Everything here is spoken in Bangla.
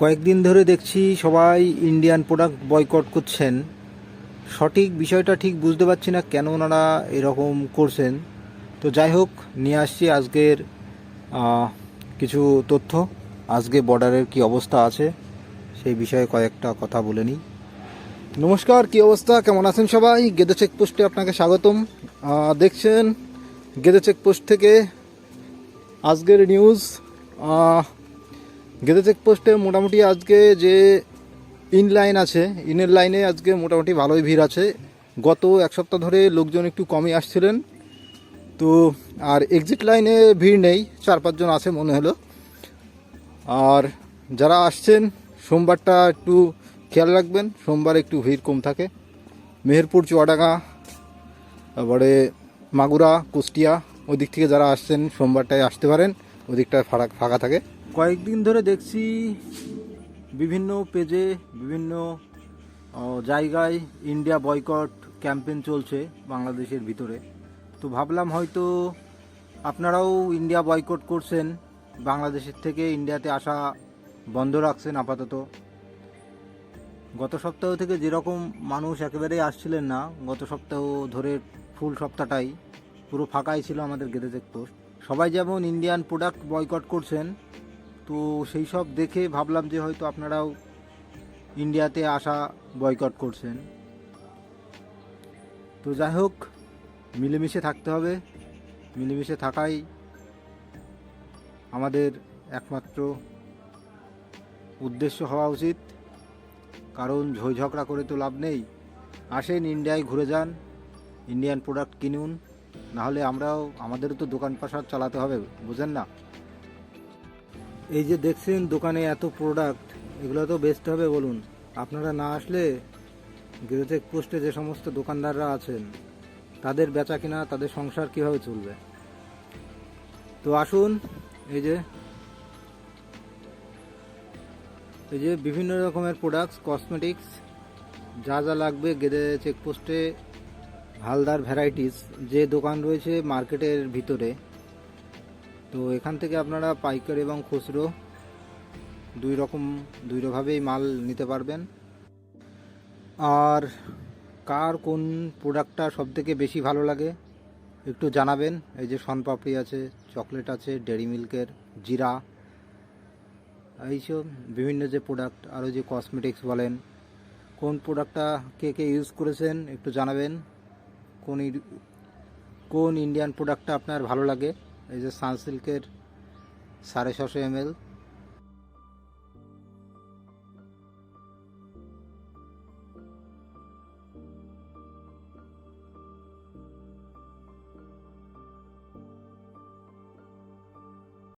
কয়েকদিন ধরে দেখছি সবাই ইন্ডিয়ান প্রোডাক্ট বয়কট করছেন। সঠিক বিষয়টা ঠিক বুঝতে পারছি না কেন ওনারা এরকম করছেন। তো যাই হোক, নিয়ে আসছি আজকের কিছু তথ্য। আজকে বর্ডারের কি অবস্থা আছে, সেই বিষয়ে কয়েকটা কথা বলে নিই। নমস্কার, কি অবস্থা? কেমন আছেন সবাই? গেদে চেকপোস্টে আপনাকে স্বাগতম। দেখছেন গেদে চেকপোস্ট থেকে আজকের নিউজ গেদে চেকপোস্টে মোটামুটি আজকে যে ইন লাইন আছে ইনের লাইনে আজকে মোটামুটি ভালোই ভিড় আছে। গত এক সপ্তাহ ধরে লোকজন একটু কমই আসছিলেন। তো, আর এক্সিট লাইনে ভিড় নেই, চার পাঁচজন আছে মনে হলো। আর যারা আসছেন, সোমবারটা একটু খেয়াল রাখবেন, সোমবার একটু ভিড় কম থাকে। মেহেরপুর, চুয়াডাঙ্গা, তারপরে মাগুরা, কুষ্টিয়া ওই দিক থেকে যারা আসছেন, সোমবারটায় আসতে পারেন ওদিকটায় ফাঁকা ফাঁকা থাকে। কয়েকদিন ধরে দেখছি বিভিন্ন পেজে, বিভিন্ন জায়গায় ইন্ডিয়া বয়কট ক্যাম্পেন চলছে বাংলাদেশের ভিতরে। তো ভাবলাম হয়তো আপনারাও ইন্ডিয়া বয়কট করছেন, বাংলাদেশের থেকে ইন্ডিয়াতে আসা বন্ধ রাখছেন আপাতত। গত সপ্তাহ থেকে যেরকম মানুষ একেবারেই আসছিলেন না, গত সপ্তাহ ধরে ফুল সপ্তাহটাই পুরো ফাঁকাই ছিল আমাদের গেদে চেকপোস্ট সবাই যেমন ইন্ডিয়ান প্রোডাক্ট বয়কট করছেন তো সেই সব দেখে ভাবলাম যে হয়তো আপনারাও ইন্ডিয়াতে আসা বয়কট করছেন। তো যাই হোক, মিলেমিশে থাকতে হবে। মিলেমিশে থাকাই আমাদের একমাত্র উদ্দেশ্য হওয়া উচিত। কারণ ঝইঝকড়া করে তো লাভ নেই। আসেন ইন্ডিয়ায় ঘুরে যান, ইন্ডিয়ান প্রোডাক্ট কিনুন। নাহলে আমরাও, আমাদেরও তো দোকান পাশার চালাতে হবে, বুঝেন না? এই যে দেখছেন দোকানে এত প্রোডাক্ট এগুলো তো বেস্ট হবে বলুন। আপনারা না আসলে গেরোচেক পোস্টে যে সমস্ত দোকানদাররা আছেন, তাদের বেচা কিনা, তাদের সংসার কীভাবে চলবে? তো আসুন, এই যে এই যে বিভিন্ন রকমের প্রোডাক্টস কসমেটিক্স যা যা লাগবে গেদে চেকপোস্টে হালদার ভ্যারাইটিস যে দোকান রয়েছে মার্কেটের ভিতরে। তো এখান থেকে আপনারা পাইকারি এবং খুচরো দুই রকম দুইভাবেই মাল নিতে পারবেন। আর কার কোন প্রোডাক্টটা সবথেকে বেশি ভালো লাগে একটু জানাবেন। এই যে সনপাপড়ি আছে, চকলেট আছে, ডেরি মিল্কের, জিরা এইসব বিভিন্ন যে প্রোডাক্ট, আরও যে কসমেটিক্স বলেন। কোন প্রোডাক্টটা কে কে ইউজ করেছেন একটু জানাবেন। কোন কোন ইন্ডিয়ান প্রোডাক্টটা আপনার ভালো লাগে? এই যে সানসিল্কের সাড়ে ছশো এম এল